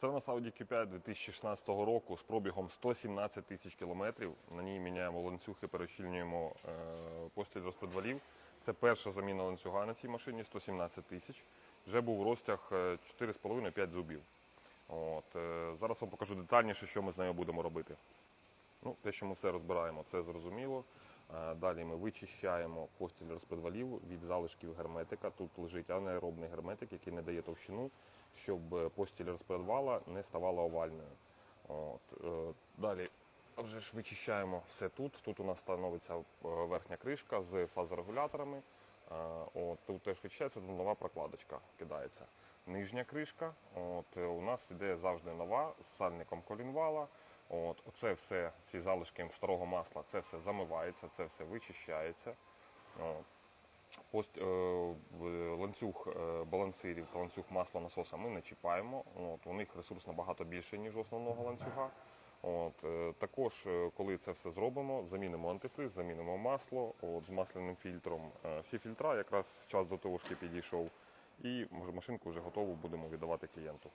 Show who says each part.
Speaker 1: Це у нас Audi Q5 2016 року з пробігом 117 тисяч кілометрів. На ній міняємо ланцюги, перещільнюємо е, постіль розпредвалів. Це перша заміна ланцюга на цій машині 117 тисяч. Вже був розтяг е, 4,5-5 зубів. От, е, зараз вам покажу детальніше, що ми з нею будемо робити. Ну, те, що ми все розбираємо, це зрозуміло. Далі ми вичищаємо постіль розпредвалів від залишків герметика. Тут лежить анаеробний герметик, який не дає товщину, щоб е, постіль розпредвала не ставала овальною. От. е, Далі вже ж вичищаємо все тут. Тут у нас становиться е, верхня кришка з фазорегуляторами. От, тут теж вичищається, нова прокладочка кидається. Нижня кришка. От, у нас іде завжди нова з сальником колінвала. От, оце все, ці залишки старого масла, це все замивається, це все вичищається. Пост, е, ланцюг е, балансирів та ланцюг масла насоса ми не чіпаємо. От, у них ресурс набагато більший, ніж основного ланцюга. От, е, також, коли це все зробимо, замінимо антифриз, замінимо масло от, з масляним фільтром. Всі фільтра, якраз час до ТОшки підійшов. І машинку вже готову будемо віддавати клієнту.